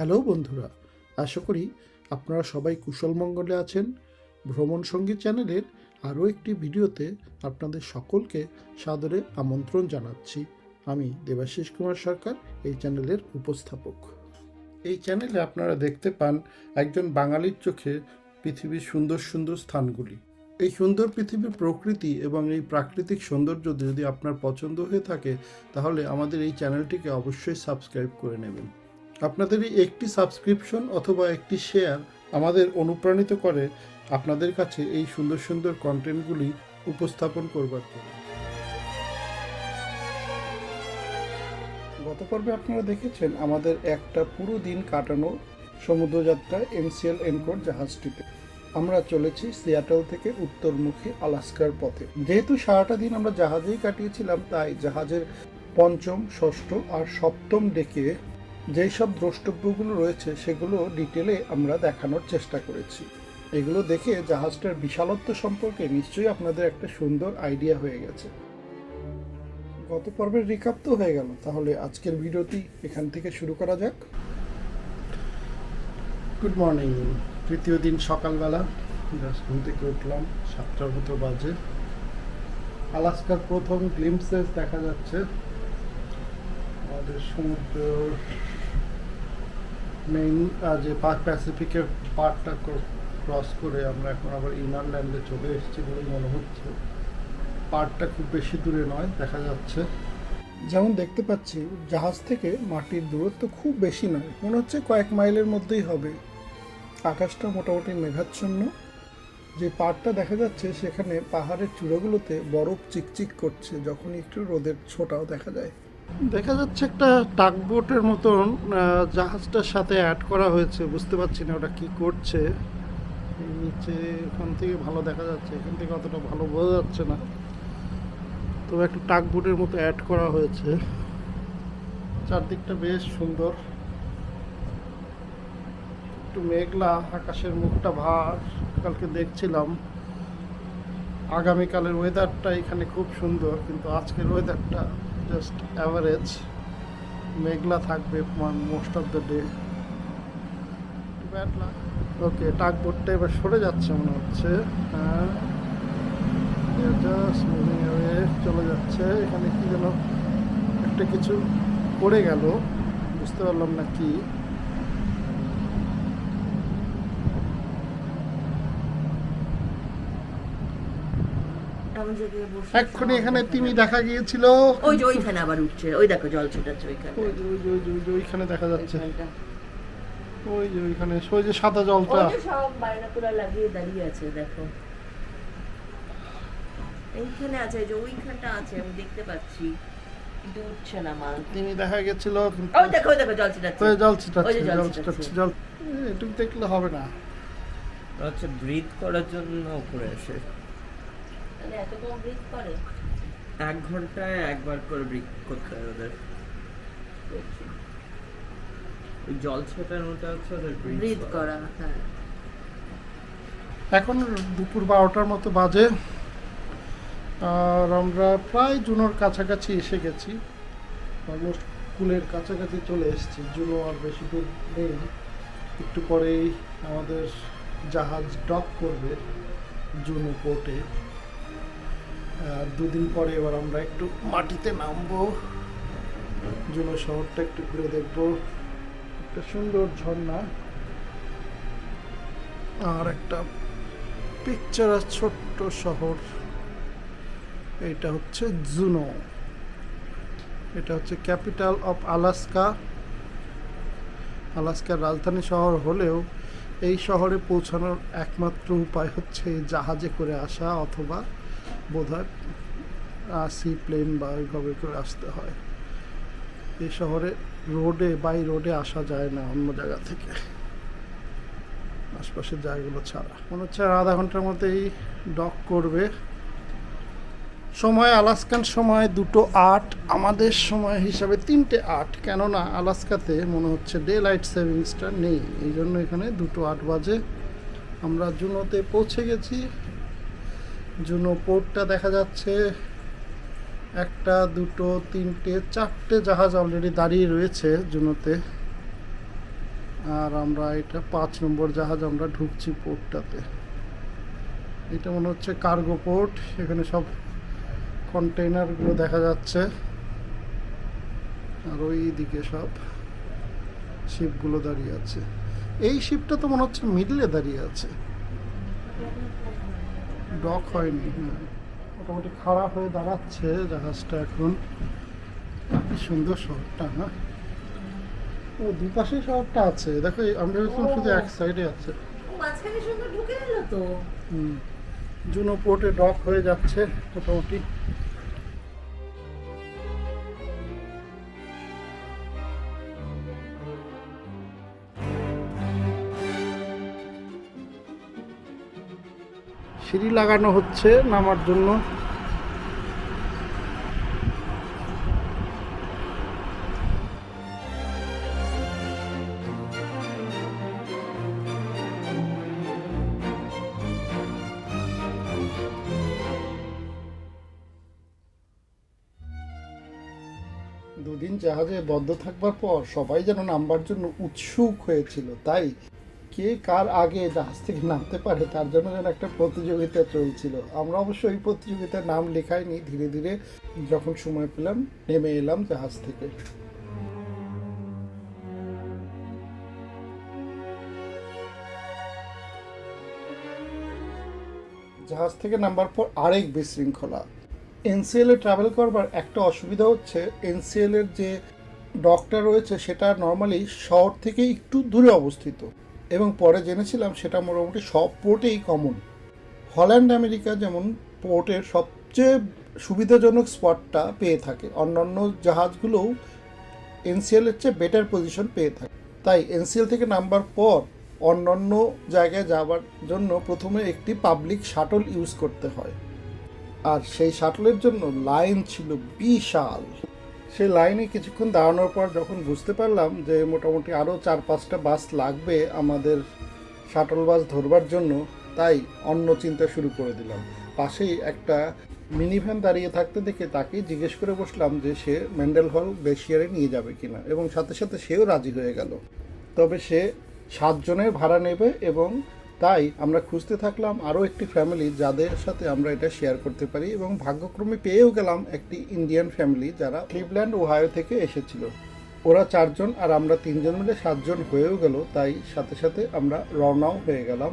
Hello বন্ধুরা, আশা করি আপনারা সবাই কুশলমঙ্গলে আছেন। ভ্রমণ সংগীত চ্যানেলের আরও একটি ভিডিওতে আপনাদের সকলকে সাদরে আমন্ত্রণ জানাচ্ছি। আমি দেবাশিস কুমার সরকার, এই চ্যানেলের উপস্থাপক। এই চ্যানেলে আপনারা দেখতে পান একজন বাঙালির চোখে পৃথিবীর সুন্দর সুন্দর স্থানগুলি। এই সুন্দর পৃথিবীর প্রকৃতি এবং এই প্রাকৃতিক সৌন্দর্য যদি আপনার পছন্দ হয়ে থাকে, তাহলে আমাদের এই চ্যানেলটিকে অবশ্যই সাবস্ক্রাইব করে নেবেন। আপনাদের এই একটি সাবস্ক্রিপশন অথবা একটি শেয়ার আমাদের অনুপ্রাণিত করে আপনাদের কাছে এই সুন্দর সুন্দর কন্টেন্টগুলি উপস্থাপন করবার জন্য। গত পর্বে আপনারা দেখেছেন আমাদের একটা পুরো দিন কাটানো সমুদ্রযাত্রা এমসিএল এনকোর জাহাজটিতে। আমরা চলেছি সিয়াটল থেকে উত্তরমুখী আলাস্কার পথে। যেহেতু সারাটা দিন আমরা জাহাজেই কাটিয়েছিলাম, তাই জাহাজের পঞ্চম, ষষ্ঠ আর সপ্তম ডেকে যেই সব দ্রষ্টব্যগুলো রয়েছে সেগুলো ডিটেলে আমরা দেখানোর চেষ্টা করেছি। এগুলো দেখে জাহাজটার বিশালত্ব সম্পর্কে নিশ্চয়ই আপনাদের একটা সুন্দর আইডিয়া হয়ে গেছে। গত পর্বের রিকাপ তো হয়ে গেল, তাহলে আজকের ভিডিওটি এখান থেকে শুরু করা যাক। গুড মর্নিং তৃতীয় দিন সকালবেলা ঘুম থেকে উঠলাম সাতটার মতো বাজে। আলাস্কার প্রথম গ্লিমসেস দেখা যাচ্ছে। আমাদের সমুদ্র মেইন যে পার্ক প্যাসিফিকের পার্কটা ক্রস করে আমরা এখন আবার ইনার ল্যান্ডে চলে এসেছি বলে মনে হচ্ছে। পার্কটা খুব বেশি দূরে নয়, দেখা যাচ্ছে। যেমন দেখতে পাচ্ছি, জাহাজ থেকে মাটির দূরত্ব খুব বেশি নয়, মনে হচ্ছে কয়েক মাইলের মধ্যেই হবে। আকাশটা মোটামুটি মেঘাচ্ছন্ন। যে পাড়টা দেখা যাচ্ছে, সেখানে পাহাড়ের চূড়াগুলোতে বরফ চিকচিক করছে যখন একটু রোদের ছোটাও দেখা যায়। দেখা যাচ্ছে একটা টাকবোটের মতন জাহাজটার সাথে অ্যাড করা হয়েছে, বুঝতে পারছি না ওটা কি করছে। নিচে এখান থেকে ভালো দেখা যাচ্ছে, এখান থেকে অতটা ভালো বোঝা যাচ্ছে না। তবে একটু টাকবোটের মতো অ্যাড করা হয়েছে। চারদিকটা বেশ সুন্দর। একটু মেঘলা, আকাশের মুখটা ভার, কালকে দেখছিলাম। আগামীকালের ওয়েদারটা এখানে খুব সুন্দর, কিন্তু আজকের ওয়েদারটা জাস্ট অ্যাভারেজ মেঘলা থাকবে most of the day okay টাক বোর্ডটা এবার সরে যাচ্ছে মনে হচ্ছে। হ্যাঁ। জাস্ট মুভিং অ্যাওয়ে চলে যাচ্ছে। এখানে কি যেন একটা কিছু পড়ে গেল। বুঝতে পারলাম না কি এমন জায়গায় বসে এক্ষুনি এখানে তিমি দেখা গিয়েছিল। ওই যে ওইখানে আবার উঠছে ওই দেখো জল ছেটাচ্ছে ওইখানে। ওই যে ওই যে ওই যে ওই যে ওইখানে দেখা যাচ্ছে। ওই যে ওইখানে ওই যে সাদা জলটা। ওই যে সব বাইনাকুলার লাগিয়ে দাঁড়িয়ে আছে দেখো। এইখানে আছে যে ওইখানটা আছে আমি দেখতে পাচ্ছি। কিন্তু উঠছে না মাল। তিমি দেখা গেছিল ওই দেখো ওই দেখো জল ছেটাচ্ছে। ওই জল ছিটাচ্ছে জল জল ছিটাচ্ছে। ছিটাচ্ছে জল। এটুকু দেখলে হবে না। হচ্ছে ব্রিথ করার জন্য উপরে আসে তাহলে এত কম ব্রিথ করে এক ঘন্টায় একবার করে ব্রিথ করতে হয় ওদের। ওই জল ছেটানোটা হচ্ছে ওদের ব্রিথ করা। হ্যাঁ। এখন দুপুর বারোটার মতো বাজে। আর আমরা প্রায় জুনোর কাছাকাছি এসে গেছি। অলমোস্ট কুলের কাছাকাছি চলে এসেছি। জুনো আর বেশি দূর নেই। একটু পরেই আমাদের জাহাজ ডক করবে জুনো পোর্টে। দুদিন পরে এবার আমরা একটু মাটিতে নামবো। জুনো শহরটা একটু ঘুরে দেখব। একটা সুন্দর ঝর্ণা। আর একটা পিকচার ছোট্ট শহর। এটা হচ্ছে জুনো। এটা হচ্ছে ক্যাপিটাল অফ আলাস্কা আলাস্কার রাজধানী শহর হলেও এই শহরে পৌঁছানোর একমাত্র উপায় হচ্ছে জাহাজে করে আসা অথবা বোধহয় সি প্লেন বা ওইভাবে করে আসতে হয়। এই শহরে রোডে, বাই রোডে আসা যায় না অন্য জায়গা থেকে। আশপাশের জায়গাগুলো ছাড়া। মনে হচ্ছে আর আধা ঘণ্টার মধ্যেই ডক করবে। সময়, আলাস্কান সময়, দুটো আট, আমাদের সময় হিসাবে তিনটে আট। কেননা আলাস্কাতে মনে হচ্ছে ডে লাইট সেভিংসটা নেই। এই জন্য এখানে দুটো আট বাজে। আমরা জুনোতে পৌঁছে গেছি। জুনো পোর্টটা দেখা যাচ্ছে। একটা, দুটো, তিনটে, চারটে জাহাজ অলরেডি দাঁড়িয়ে রয়েছে জুনোতে আর আমরা এটা পাঁচ নম্বর জাহাজ আমরা ঢুকছি পোর্টটাতে এটা মনে হচ্ছে কার্গো পোর্ট এখানে সব কন্টেইনারগুলো দেখা যাচ্ছে। আর ওই দিকে সব শিপগুলো দাঁড়িয়ে আছে। এই শিপটা তো মনে হচ্ছে মিডলে দাঁড়িয়ে আছে। ডক হয়নি হ্যাঁ মোটামুটি খাড়া হয়ে দাঁড়াচ্ছে জাহাজটা এখন। সুন্দর শহরটা হ্যাঁ ও দুপাশে শহরটা আছে। দেখো আমি আমরা ভেবেছিলাম শুধু এক সাইডে আছে। মাঝখানে সুন্দর ঢুকে গেল তো? হুম। জুনো পোর্টে ডক হয়ে যাচ্ছে মোটামুটি। সিঁড়ি লাগানো হচ্ছে নামার জন্য। দুদিন জাহাজে বদ্ধ থাকবার পর সবাই যেন নামবার জন্য উৎসুক হয়েছিল, তাই কে কার আগে জাহাজ থেকে নামতে পারে, তার জন্য যেন একটা প্রতিযোগিতা চলছিল। আমরা অবশ্য ওই প্রতিযোগিতার নাম লেখাইনি, ধীরে ধীরে যখন সময় পেলাম, নেমে এলাম জাহাজ থেকে। জাহাজ থেকে নামবার পর আরেক বিশৃঙ্খলা। এনসিএল এ ট্রাভেল করবার একটা অসুবিধা হচ্ছে এনসিএল এর যে ডকটা রয়েছে, সেটা নর্মালি শহর থেকে একটু দূরে অবস্থিত। এবং পরে জেনেছিলাম সেটা মোটামুটি সব পোর্টেই কমন হল্যান্ড, আমেরিকা যেমন পোর্টের সবচেয়ে সুবিধাজনক স্পটটা পেয়ে থাকে। অন্যান্য জাহাজগুলোও এনসিএল এর চেয়ে বেটার পজিশন পেয়ে থাকে। তাই এনসিএল থেকে নামবার পর অন্যান্য জায়গায় যাওয়ার জন্য প্রথমে একটি পাবলিক শাটল ইউজ করতে হয়। আর সেই শাটলের জন্য লাইন ছিল বিশাল। সেই লাইনে কিছুক্ষণ দাঁড়ানোর পর যখন বুঝতে পারলাম যে মোটামুটি আরও চার পাঁচটা বাস লাগবে আমাদের শাটল বাস ধরবার জন্য, তাই অন্য চিন্তা শুরু করে দিলাম। পাশেই একটা মিনি ভ্যান দাঁড়িয়ে থাকতে দেখে তাকেই জিজ্ঞেস করে বসলাম যে সে ম্যান্ডেল হল বেশিয়ারে নিয়ে যাবে কিনা, এবং সাথে সাথে সেও রাজি হয়ে গেল। তবে সে সাতজনের ভাড়া নেবে এবং তাই আমরা খুঁজতে থাকলাম আরও একটি ফ্যামিলি যাদের সাথে আমরা এটা শেয়ার করতে পারি এবং ভাগ্যক্রমে পেয়েও গেলাম একটি ইন্ডিয়ান ফ্যামিলি যারা ক্লিভল্যান্ড ওহায়ো থেকে এসেছিল। ওরা চারজন আর আমরা তিনজন মিলে সাতজন হয়েও গেল, তাই সাথে সাথে আমরা রওনাও হয়ে গেলাম।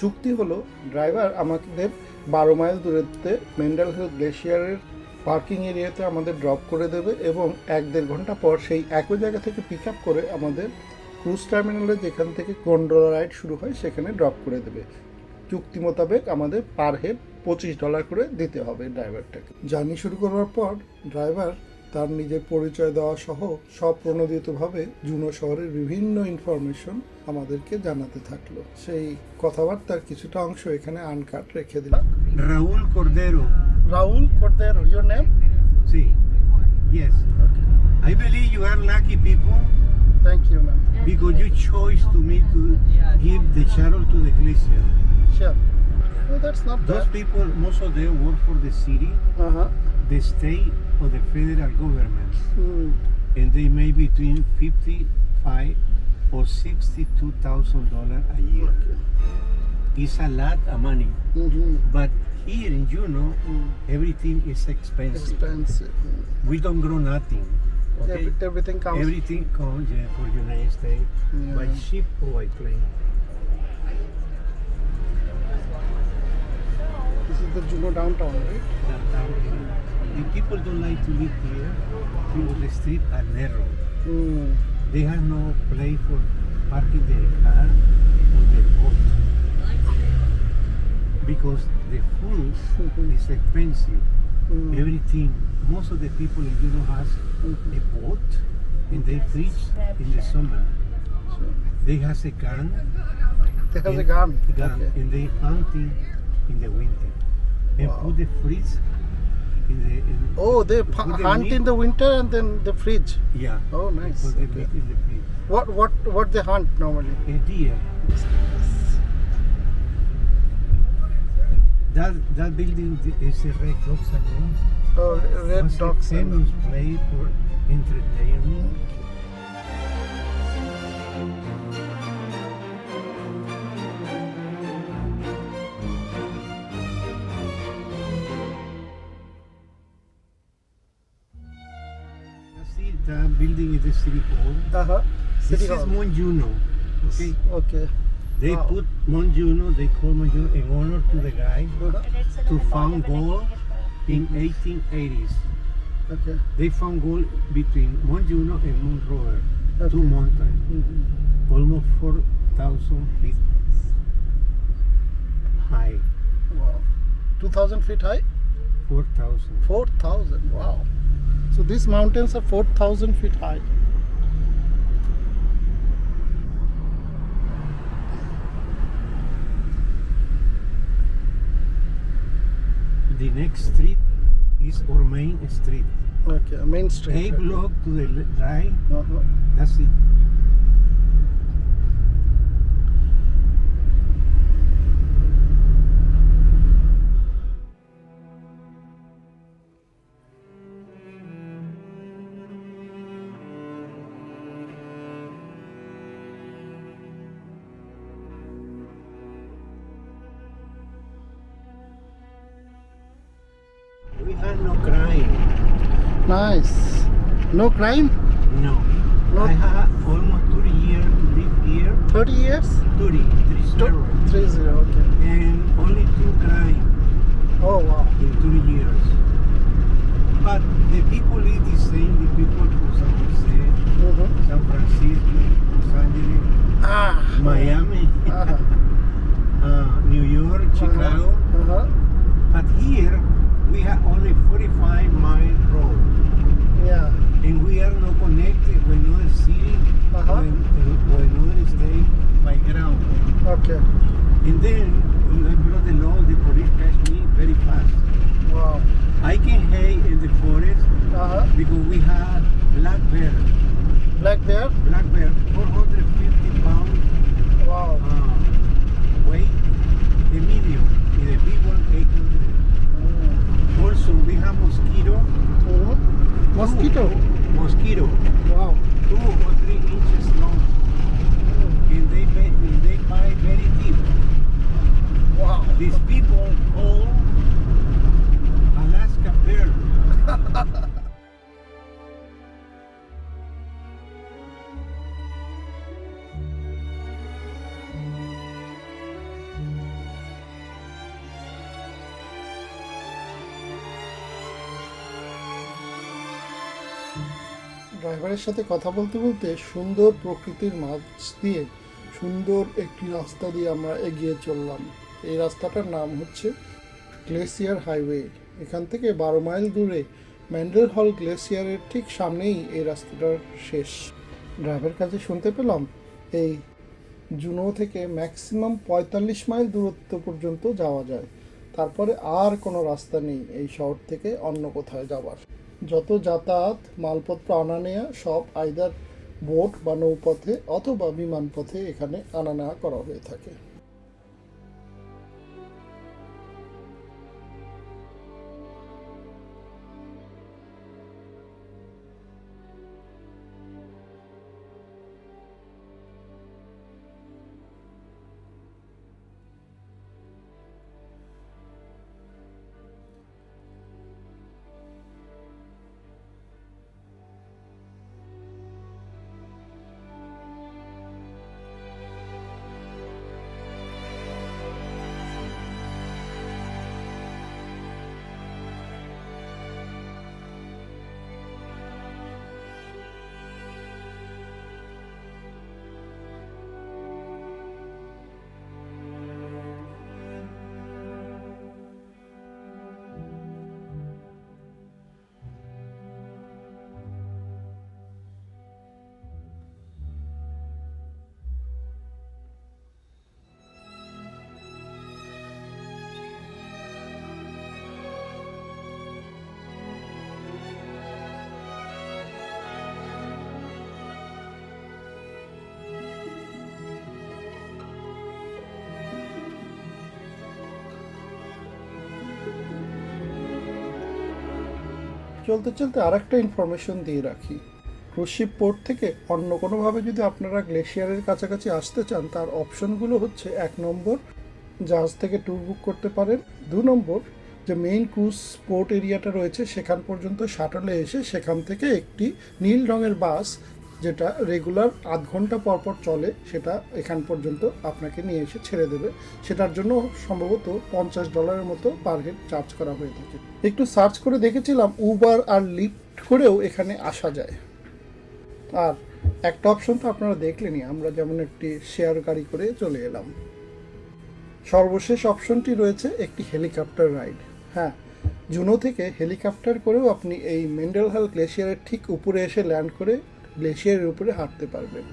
চুক্তি হলো, ড্রাইভার আমাদের বারো মাইল দূরত্বে মেন্ডাল হিল গ্লেশিয়ারের পার্কিং এরিয়াতে আমাদের ড্রপ করে দেবে এবং এক দেড় ঘণ্টা পর সেই একই জায়গা থেকে পিক আপ করে আমাদের ক্রুজ টার্মিনালে যেখান থেকে গন্ডোলা রাইড শুরু হয় সেখানে ড্রপ করে দেবে চুক্তি মোতাবেক আমাদের পার হেড পঁচিশ ডলার করে দিতে হবে ড্রাইভারটাকে জার্নি শুরু করার পর ড্রাইভার তার নিজের পরিচয় দেওয়া সহ স্বপ্রণোদিতভাবে জুনো শহরের বিভিন্ন ইনফরমেশন আমাদেরকে জানাতে থাকল সেই কথাবার্তার কিছুটা অংশ এখানে আনকাট রেখে দিলাম Raúl Cordero. Raul Cordero your name Sí. Yes. I believe you are lucky people Thank you, ma'am. Because you chose to me to give the channel to the Iglesia. Sure. Well, that's not Those bad. people, most of them work for the city, Uh-huh. the state, or the federal government. Hmm. And they make between 55 or $62,000 a year. It's a lot of money. Mhm. But here in Juneau, mm. everything is expensive. Expensive. We don't grow nothing. Okay. Every- everything comes. Everything comes yeah, for United States by ship or by plane. This is the Juno downtown, right? Uh, the people don't like to live here because the streets are narrow. Mm. They have no place for parking their car or their boat because the food is expensive. Mm. Everything, most of the people in Juneau has a boat and they fish in the summer. So, They has a gun they have a gun. gun Okay. and they hunting in the winter and Wow. put the fridge in the in, Oh, they the hunt meat- in the winter and then the fridge. yeah Oh, nice. Okay. meat in the fridge What what what they hunt normally? a deer that that building is a red Fox again Oh, red a famous place for entertainment. The building is the city hall. Uh-huh. This city is hall. Monjuno. Okay. Okay. They Wow. put Monjuno, they call Monjuno in honor to the guy to found Goa in 1880s. Okay. They found gold between Mount Monjuno and Mount Robert, Okay. two mountains, Mhm. almost 4,000 feet high. Wow. 2000 feet high? 4,000. 4000. Wow. So these mountains are 4000 feet high. The next street is our main street. Okay. Main street. A block to the right, Uh-huh. that's it. No crime? No. No. I have almost 30 years to live here. 30 years? 30, three zero. Two, three zero. Okay. And only two crime Oh wow. in 30 years. But the people is the same, the people from San Jose, Mm-hmm. San Francisco, Los Angeles, Ah. Miami, Uh-huh. uh, New York, Chicago. Uh-huh. But here we have only 45 mile road. Yeah. And we are not connected with another city Uh-huh. or, or another state by ground. Okay. And then if I the law, the police catch me very fast. Wow. I can hide in the forest Uh-huh. because we have black bear. Black bear? Black bear, 450 pounds Wow. uh, weight, the medium, and the big one 800. Mm. Also, we have mosquito. Mhm. Mosquito. Mosquito, Wow. two or three inches long, and they and they bite very deep. Wow. These people ড্রাইভারের সাথে কথা বলতে বলতে সুন্দর প্রকৃতির মাঝ দিয়ে সুন্দর একটি রাস্তা দিয়ে আমরা এগিয়ে চললাম। এই রাস্তাটার নাম হচ্ছে গ্লেসিয়ার হাইওয়ে। এখান থেকে বারো মাইল দূরে ম্যান্ডেল হল গ্লেসিয়ারের ঠিক সামনেই এই রাস্তাটার শেষ। ড্রাইভারের কাছে শুনতে পেলাম, এই জুনো থেকে ম্যাক্সিমাম পঁয়তাল্লিশ মাইল দূরত্ব পর্যন্ত যাওয়া যায়। তারপরে আর কোনো রাস্তা নেই এই শহর থেকে অন্য কোথাও যাওয়ার। যত যাতায়াত, মালপত্র আনা নেয়া, সব আইদার বোট বা নৌপথে অথবা বিমান পথে এখানে আনা নেওয়া করা হয়ে থাকে। চলতে চলতে আর একটা ইনফরমেশন দিয়ে রাখি। ক্রুশিপ পোর্ট থেকে অন্য কোনোভাবে যদি আপনারা গ্লেশিয়ারের কাছাকাছি আসতে চান, তার অপশনগুলো হচ্ছে এক নম্বর, জাহাজ থেকে ট্যুর বুক করতে পারেন। দু নম্বর, যে মেইন ক্রুজ পোর্ট এরিয়াটা রয়েছে, সেখান পর্যন্ত শাটলে এসে সেখান থেকে একটি নীল রঙের বাস যেটা রেগুলার আধ ঘণ্টা পর পর চলে, সেটা এখান পর্যন্ত আপনাকে নিয়ে এসে ছেড়ে দেবে। সেটার জন্য সম্ভবত পঞ্চাশ ডলারের মতো পার হেড চার্জ করা হয়ে থাকে। একটু সার্চ করে দেখেছিলাম উবার আর লিফট করেও এখানে আসা যায়। আর একটা অপশন তো আপনারা দেখলেনই, আমরা যেমন একটি শেয়ার গাড়ি করে চলে এলাম। সর্বশেষ অপশনটি রয়েছে একটি হেলিকপ্টার রাইড হ্যাঁ জুনো থেকে হেলিকপ্টার করেও আপনি এই মেন্ডেলহাল গ্লেশিয়ারের ঠিক উপরে এসে ল্যান্ড করে গ্লেশিয়ারের উপরে হাঁটতে পারবেন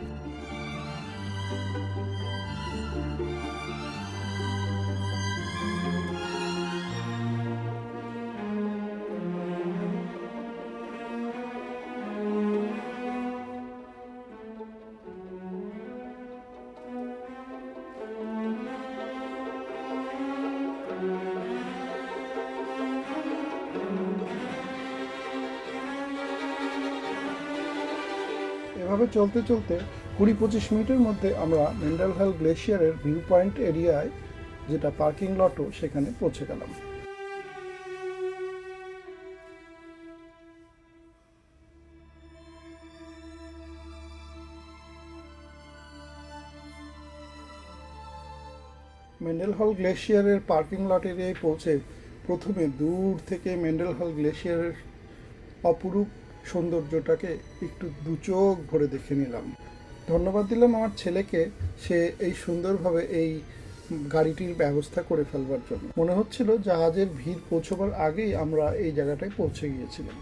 এভাবে চলতে চলতে কুড়ি পঁচিশ মিনিটের মধ্যে আমরা মেন্ডেলহাল গ্লেশিয়ারের ভিউ পয়েন্ট এরিয়ায় যেটা পার্কিং লটও সেখানে পৌঁছে গেলাম। মেন্ডেল হল গ্লেশিয়ারের পার্কিং লট এরিয়ায় পৌঁছে প্রথমে দূর থেকে মেন্ডেল হল গ্লেশিয়ারের অপরূপ সৌন্দর্যটাকে একটু দু চোখ ভরে দেখে নিলাম। ধন্যবাদ দিলাম আমার ছেলেকে, সে এই সুন্দরভাবে এই গাড়িটির ব্যবস্থা করে ফেলবার জন্য। মনে হচ্ছিল জাহাজের ভিড় পৌঁছবার আগেই আমরা এই জায়গাটায় পৌঁছে গিয়েছিলাম।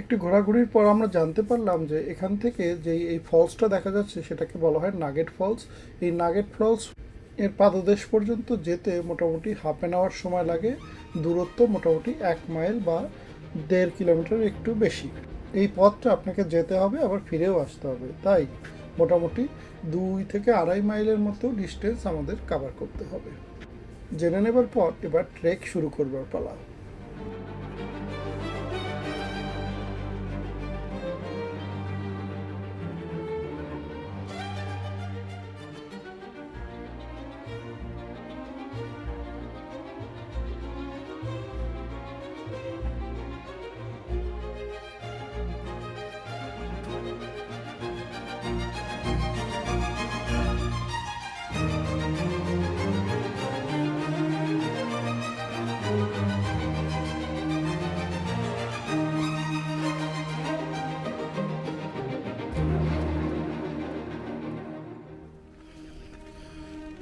একটু ঘোরাঘুরির পর আমরা জানতে পারলাম যে এখান থেকে যে এই ফলসটা দেখা যাচ্ছে, সেটাকে বলা হয় নাগেট ফলস। এই নাগেট ফলস এর পাদদেশ পর্যন্ত যেতে মোটামুটি হাফ অ্যান আওয়ার সময় লাগে। দূরত্ব মোটামুটি এক মাইল বা দেড় কিলোমিটার একটু বেশি। এই পথটা আপনাকে যেতে হবে, আবার ফিরেও আসতে হবে। তাই মোটামুটি দুই থেকে আড়াই মাইলের মতো ডিস্টেন্স আমাদের কাভার করতে হবে। জেনে নেবার পর এবার ট্রেক শুরু করবার পালা।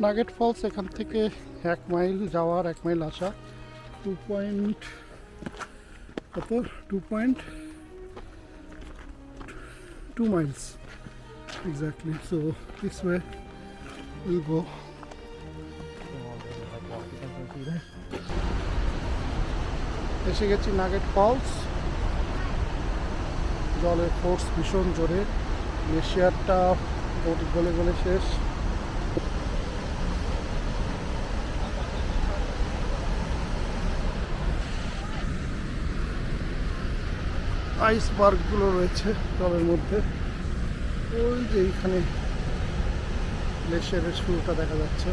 নাগেট ফলস এখান থেকে এক মাইল যাওয়ার, এক মাইল আসা। টু পয়েন্ট কত? Two point two miles. Exactly so this way will go এসে গেছি নাগেট ফলস জলের ফোর্স ভীষণ জোরে। গ্লেশিয়ারটা গলে গলে শেষ। আইসবার্গগুলো রয়েছে জলের মধ্যে। ওই যে এইখানে গ্লেশিয়ারের শুরুটা দেখা যাচ্ছে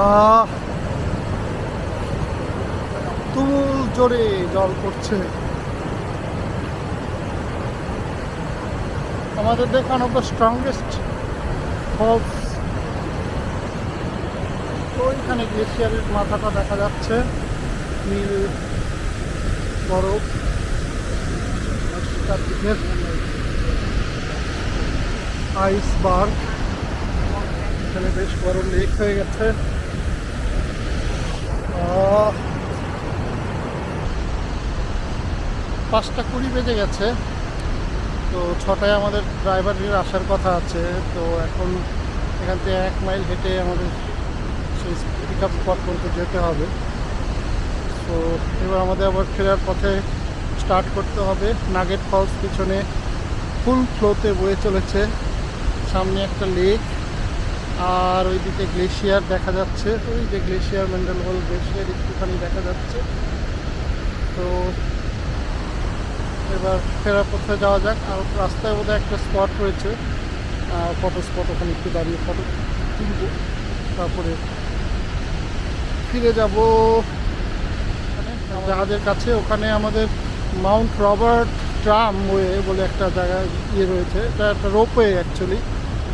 আহ তুমুল জোরে জল পড়ছে আমাদের দেখানো দ্য স্ট্রংগেস্ট ফলস ওইখানে গ্লেশিয়ারের মাথাটা দেখা যাচ্ছে। নীল বরফ আইসবার্গ এখানে বেশ বড় লেক হয়ে গেছে। আহ, পাঁচটা কুড়ি বেজে গেছে। তো ছটায় আমাদের ড্রাইভারের আসার কথা আছে। তো এখন এখান থেকে এক মাইল হেঁটে আমাদের সেই পিক আপ স্পট পর্যন্ত যেতে হবে। তো এবার আমাদের আবার ফেরার পথে স্টার্ট করতে হবে। নাগেট ফলস পিছনে ফুল ফ্লোতে বয়ে চলেছে। সামনে একটা লেক আর ওইদিকে গ্লেশিয়ার দেখা যাচ্ছে। ওই যে গ্লেশিয়ার মেন্ডেল হল গ্লেশিয়ার একটুখানি দেখা যাচ্ছে। তো এবার ফেরার পথে যাওয়া যাক। আর রাস্তায় বোধহয় একটা স্পট রয়েছে। ফটো স্পট ওখানে একটু দাঁড়িয়ে ফটো তুলব। তারপরে ফিরে যাব জাহাজের কাছে। ওখানে আমাদের মাউন্ট রবার্ট ট্রাম ওয়ে বলে একটা জায়গা ইয়ে রয়েছে। এটা একটা রোপওয়ে অ্যাকচুয়ালি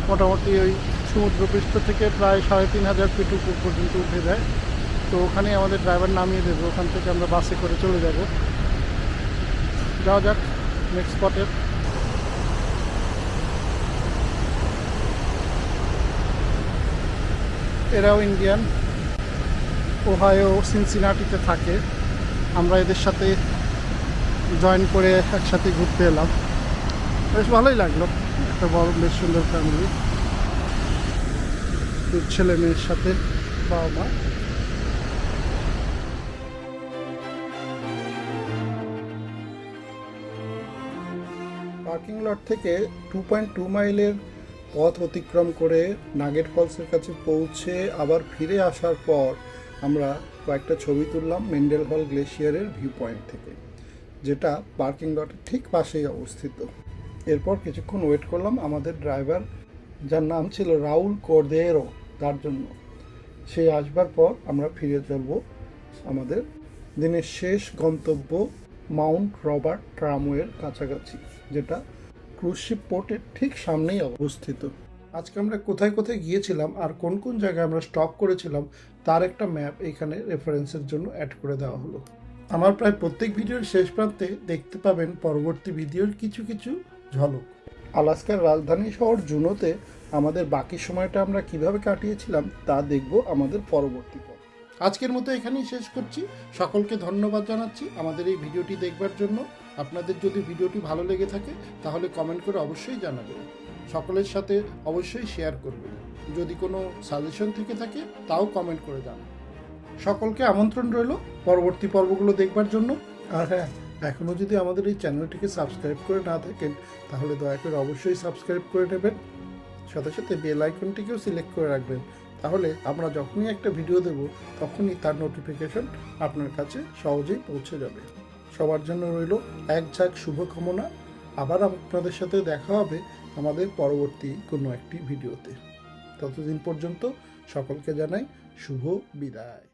মোটামুটি ওই সমুদ্রপৃষ্ঠ থেকে প্রায় সাড়ে তিন হাজার ফিট উপর পর্যন্ত উঠে যায়। তো ওখানেই আমাদের ড্রাইভার নামিয়ে দেবে। ওখান থেকে আমরা বাসে করে চলে যাব। যাওয়া যাক নেক্সট স্পটে এরাও ইন্ডিয়ান ওহায়ো সিনসিনাটিতে থাকে। আমরা এদের সাথে জয়েন করে একসাথে ঘুরতে এলাম। বেশ ভালোই লাগল। একটা বড়, বেশ সুন্দর ফ্যামিলি ছেলে মেয়ের সাথে বাবা মা পার্কিং লট থেকে টু পয়েন্ট টু মাইলের পথ অতিক্রম করে নাগেট ফলসের কাছে পৌঁছে আবার ফিরে আসার পর আমরা কয়েকটা ছবি তুললাম মেন্ডেল হল গ্লেশিয়ারের ভিউ পয়েন্ট থেকে, যেটা পার্কিং লটের ঠিক পাশেই অবস্থিত। এরপর কিছুক্ষণ ওয়েট করলাম আমাদের ড্রাইভার যার নাম ছিল রাউল কোর্দেরো, তার জন্য। সে আসবার পর আমরা ফিরে চলব আমাদের দিনের শেষ গন্তব্য মাউন্ট রবার্ট ট্রামওয়ের কাছাকাছি, যেটা ক্রুজশিপ পোর্টের ঠিক সামনেই অবস্থিত। আজকে আমরা কোথায় কোথায় গিয়েছিলাম আর কোন কোন জায়গায় আমরা স্টপ করেছিলাম, তার একটা ম্যাপ এখানে রেফারেন্সের জন্য অ্যাড করে দেওয়া হলো। আমার প্রায় প্রত্যেক ভিডিওর শেষ প্রান্তে দেখতে পাবেন পরবর্তী ভিডিওর কিছু কিছু ঝলক। আলাস্কার রাজধানী শহর জুনোতে আমাদের বাকি সময়টা আমরা কীভাবে কাটিয়েছিলাম, তা দেখব আমাদের পরবর্তী পর আজকের মতো এখানেই শেষ করছি। সকলকে ধন্যবাদ জানাচ্ছি আমাদের এই ভিডিওটি দেখবার জন্য। আপনাদের যদি ভিডিওটি ভালো লেগে থাকে, তাহলে কমেন্ট করে অবশ্যই জানাবেন। সকলের সাথে অবশ্যই শেয়ার করবেন। যদি কোনো সাজেশন থেকে থাকে, তাও কমেন্ট করে জানান সকলকে আমন্ত্রণ রইল পরবর্তী পর্বগুলো দেখবার জন্য। আর হ্যাঁ এখনও যদি আমাদের এই চ্যানেলটিকে সাবস্ক্রাইব করে না থাকেন, তাহলে দয়া করে অবশ্যই সাবস্ক্রাইব করে নেবেন। সাথে সাথে বেল আইকনটিকেও সিলেক্ট করে রাখবেন। তাহলে আমরা যখনই একটা ভিডিও দেব, তখনই তার নোটিফিকেশন আপনার কাছে সহজেই পৌঁছে যাবে। সবার জন্য রইল এক ঝাঁক শুভকামনা। আবার আপনাদের সাথে দেখা হবে আমাদের পরবর্তী কোনো একটি ভিডিওতে ততদিন পর্যন্ত সকলকে জানাই শুভ বিদায়।